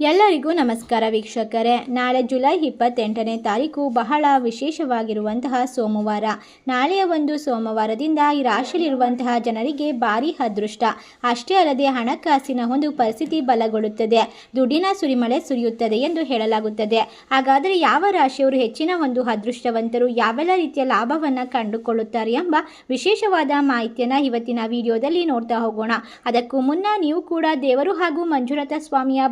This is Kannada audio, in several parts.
ಎಲ್ಲರಿಗೂ ನಮಸ್ಕಾರ ವೀಕ್ಷಕರೇ. ನಾಳೆ ಜುಲೈ ಇಪ್ಪತ್ತೆಂಟನೇ ತಾರೀಕು ಬಹಳ ವಿಶೇಷವಾಗಿರುವಂತಹ ಸೋಮವಾರ. ನಾಳೆಯ ಒಂದು ಸೋಮವಾರದಿಂದ ಈ ರಾಶಿಯಲ್ಲಿರುವಂತಹ ಜನರಿಗೆ ಭಾರಿ ಅದೃಷ್ಟ. ಅಷ್ಟೇ ಅಲ್ಲದೆ ಹಣಕಾಸಿನ ಒಂದು ಪರಿಸ್ಥಿತಿ ಬಲಗೊಳ್ಳುತ್ತದೆ. ದುಡ್ಡಿನ ಸುರಿಮಳೆ ಸುರಿಯುತ್ತದೆ ಎಂದು ಹೇಳಲಾಗುತ್ತದೆ. ಹಾಗಾದರೆ ಯಾವ ರಾಶಿಯವರು ಹೆಚ್ಚಿನ ಒಂದು ಅದೃಷ್ಟವಂತರು, ಯಾವೆಲ್ಲ ರೀತಿಯ ಲಾಭವನ್ನು ಕಂಡುಕೊಳ್ಳುತ್ತಾರೆ ಎಂಬ ವಿಶೇಷವಾದ ಮಾಹಿತಿಯನ್ನು ಇವತ್ತಿನ ವಿಡಿಯೋದಲ್ಲಿ ನೋಡ್ತಾ ಹೋಗೋಣ. ಅದಕ್ಕೂ ಮುನ್ನ ನೀವು ಕೂಡ ದೇವರು ಹಾಗೂ ಮಂಜುನಾಥ ಸ್ವಾಮಿಯ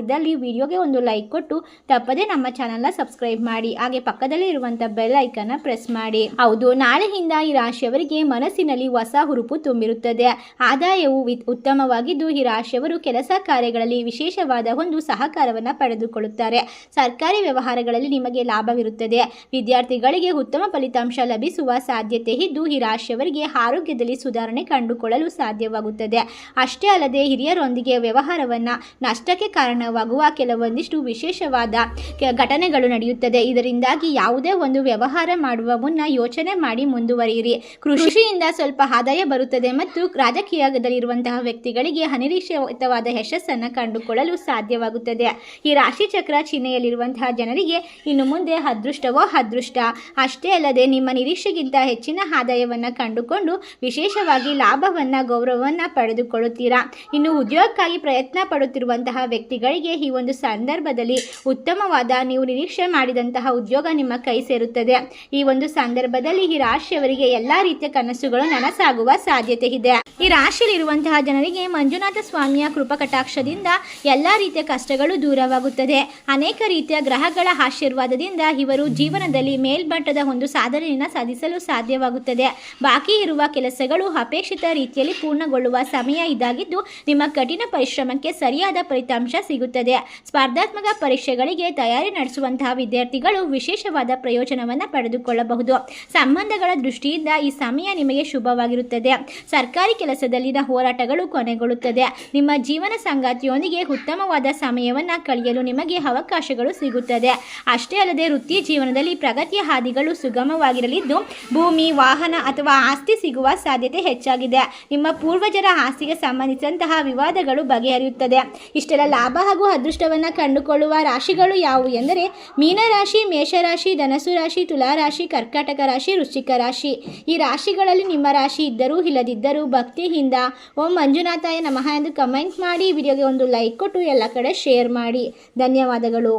ಭಕ್ತರಾಗಿದ್ದಲ್ಲಿ ವಿಡಿಯೋಗೆ ಒಂದು ಲೈಕ್ ಕೊಟ್ಟು ತಪ್ಪದೇ ನಮ್ಮ ಚಾನಲ್ನ ಸಬ್ಸ್ಕ್ರೈಬ್ ಮಾಡಿ, ಹಾಗೆ ಪಕ್ಕದಲ್ಲಿ ಇರುವಂತ ಬೆಲ್ ಐಕನ್ನ ಪ್ರೆಸ್ ಮಾಡಿ. ಹೌದು, ನಾಳೆಯಿಂದ ಈ ರಾಶಿಯವರಿಗೆ ಮನಸ್ಸಿನಲ್ಲಿ ಹೊಸ ಹುರುಪು ತುಂಬಿರುತ್ತದೆ. ಆದಾಯವು ಉತ್ತಮವಾಗಿದ್ದು ಈ ರಾಶಿಯವರು ಕೆಲಸ ಕಾರ್ಯಗಳಲ್ಲಿ ವಿಶೇಷವಾದ ಒಂದು ಸಹಕಾರವನ್ನು ಪಡೆದುಕೊಳ್ಳುತ್ತಾರೆ. ಸರ್ಕಾರಿ ವ್ಯವಹಾರಗಳಲ್ಲಿ ನಿಮಗೆ ಲಾಭವಿರುತ್ತದೆ. ವಿದ್ಯಾರ್ಥಿಗಳಿಗೆ ಉತ್ತಮ ಫಲಿತಾಂಶ ಲಭಿಸುವ ಸಾಧ್ಯತೆ ಇದ್ದು ಈ ರಾಶಿಯವರಿಗೆ ಆರೋಗ್ಯದಲ್ಲಿ ಸುಧಾರಣೆ ಕಂಡುಕೊಳ್ಳಲು ಸಾಧ್ಯವಾಗುತ್ತದೆ. ಅಷ್ಟೇ ಅಲ್ಲದೆ ಹಿರಿಯರೊಂದಿಗೆ ವ್ಯವಹಾರವನ್ನು ನಷ್ಟಕ್ಕೆ ಕಾರಣವಾಗುವ ಕೆಲವೊಂದಿಷ್ಟು ವಿಶೇಷವಾದ ಘಟನೆಗಳು ನಡೆಯುತ್ತದೆ. ಇದರಿಂದಾಗಿ ಯಾವುದೇ ಒಂದು ವ್ಯವಹಾರ ಮಾಡುವ ಮುನ್ನ ಯೋಚನೆ ಮಾಡಿ ಮುಂದುವರಿಯಿರಿ. ಕೃಷಿಯಿಂದ ಸ್ವಲ್ಪ ಆದಾಯ ಬರುತ್ತದೆ ಮತ್ತು ರಾಜಕೀಯದಲ್ಲಿರುವಂತಹ ವ್ಯಕ್ತಿಗಳಿಗೆ ಅನಿರೀಕ್ಷಿತವಾದ ಯಶಸ್ಸನ್ನು ಕಂಡುಕೊಳ್ಳಲು ಸಾಧ್ಯವಾಗುತ್ತದೆ. ಈ ರಾಶಿ ಚಕ್ರ ಚಿಹ್ನೆಯಲ್ಲಿರುವಂತಹ ಜನರಿಗೆ ಇನ್ನು ಮುಂದೆ ಅದೃಷ್ಟವೋ ಅದೃಷ್ಟ. ಅಷ್ಟೇ ಅಲ್ಲದೆ ನಿಮ್ಮ ನಿರೀಕ್ಷೆಗಿಂತ ಹೆಚ್ಚಿನ ಆದಾಯವನ್ನು ಕಂಡುಕೊಂಡು ವಿಶೇಷವಾಗಿ ಲಾಭವನ್ನು ಗೌರವವನ್ನು ಪಡೆದುಕೊಳ್ಳುತ್ತೀರಾ. ಇನ್ನು ಉದ್ಯೋಗಕ್ಕಾಗಿ ಪ್ರಯತ್ನ ಪಡುತ್ತಿರುವಂತಹ ವ್ಯಕ್ತಿಗಳಿಗೆ ಈ ಒಂದು ಸಂದರ್ಭದಲ್ಲಿ ಉತ್ತಮವಾದ ನೀವು ನಿರೀಕ್ಷೆ ಮಾಡಿದಂತಹ ಉದ್ಯೋಗ ನಿಮ್ಮ ಕೈ ಸೇರುತ್ತದೆ. ಈ ಒಂದು ಸಂದರ್ಭದಲ್ಲಿ ಈ ರಾಶಿಯವರಿಗೆ ಎಲ್ಲಾ ರೀತಿಯ ಕನಸುಗಳು ನನಸಾಗುವ ಸಾಧ್ಯತೆ ಇದೆ. ಈ ರಾಶಿಯಲ್ಲಿರುವಂತಹ ಜನರಿಗೆ ಮಂಜುನಾಥ ಸ್ವಾಮಿಯ ಕೃಪಕಟಾಕ್ಷದಿಂದ ಎಲ್ಲಾ ರೀತಿಯ ಕಷ್ಟಗಳು ದೂರವಾಗುತ್ತದೆ. ಅನೇಕ ರೀತಿಯ ಗ್ರಹಗಳ ಆಶೀರ್ವಾದದಿಂದ ಇವರು ಜೀವನದಲ್ಲಿ ಮೇಲ್ಮಟ್ಟದ ಒಂದು ಸಾಧನೆಯನ್ನು ಸಾಧಿಸಲು ಸಾಧ್ಯವಾಗುತ್ತದೆ. ಬಾಕಿ ಇರುವ ಕೆಲಸಗಳು ಅಪೇಕ್ಷಿತ ರೀತಿಯಲ್ಲಿ ಪೂರ್ಣಗೊಳ್ಳುವ ಸಮಯ ಇದಾಗಿದ್ದು ನಿಮ್ಮ ಕಠಿಣ ಪರಿಶ್ರಮಕ್ಕೆ ಸರಿಯಾದ ಫಲಿತಾಂಶ ಸಿಗುತ್ತದೆ. ಸ್ಪರ್ಧಾತ್ಮಕ ಪರೀಕ್ಷೆಗಳಿಗೆ ತಯಾರಿ ನಡೆಸುವಂತಹ ವಿದ್ಯಾರ್ಥಿಗಳು ವಿಶೇಷವಾದ ಪ್ರಯೋಜನವನ್ನು ಪಡೆದುಕೊಳ್ಳಬಹುದು. ಸಂಬಂಧಗಳ ದೃಷ್ಟಿಯಿಂದ ಈ ಸಮಯ ನಿಮಗೆ ಶುಭವಾಗಿರುತ್ತದೆ. ಸರ್ಕಾರಿ ಕೆಲಸದಲ್ಲಿನ ಹೋರಾಟಗಳು ಕೊನೆಗೊಳ್ಳುತ್ತದೆ. ನಿಮ್ಮ ಜೀವನ ಸಂಗಾತಿಯೊಂದಿಗೆ ಉತ್ತಮವಾದ ಸಮಯವನ್ನು ಕಳೆಯಲು ನಿಮಗೆ ಅವಕಾಶಗಳು ಸಿಗುತ್ತದೆ. ಅಷ್ಟೇ ಅಲ್ಲದೆ ವೃತ್ತಿ ಜೀವನದಲ್ಲಿ ಪ್ರಗತಿಯ ಹಾದಿಗಳು ಸುಗಮವಾಗಿರಲಿದ್ದು, ಭೂಮಿ, ವಾಹನ ಅಥವಾ ಆಸ್ತಿ ಸಿಗುವ ಸಾಧ್ಯತೆ ಹೆಚ್ಚಾಗಿದೆ. ನಿಮ್ಮ ಪೂರ್ವಜರ ಆಸ್ತಿಗೆ ಸಂಬಂಧಿಸಿದಂತಹ ವಿವಾದಗಳು ಬಗೆಹರಿಯುತ್ತದೆ. ಇಷ್ಟೆಲ್ಲ ಲಾಭ ಅದೃಷ್ಟವನ್ನು ಕಂಡುಕೊಳ್ಳುವ ರಾಶಿಗಳು ಯಾವುವು ಎಂದರೆ ಮೀನರಾಶಿ, ಮೇಷರಾಶಿ ಧನಸು ರಾಶಿ ತುಲಾ ರಾಶಿ ಕರ್ಕಾಟಕ ರಾಶಿ, ವೃಶ್ಚಿಕ ರಾಶಿ. ಈ ರಾಶಿಗಳಲ್ಲಿ ನಿಮ್ಮ ರಾಶಿ ಇದ್ದರೂ ಇಲ್ಲದಿದ್ದರೂ ಭಕ್ತಿಯಿಂದ ಓಂ ಮಂಜುನಾಥಾಯ ನಮಃ ಎಂದು ಕಮೆಂಟ್ ಮಾಡಿ. ವಿಡಿಯೋಗೆ ಒಂದು ಲೈಕ್ ಕೊಟ್ಟು ಎಲ್ಲ ಕಡೆ ಶೇರ್ ಮಾಡಿ. ಧನ್ಯವಾದಗಳು.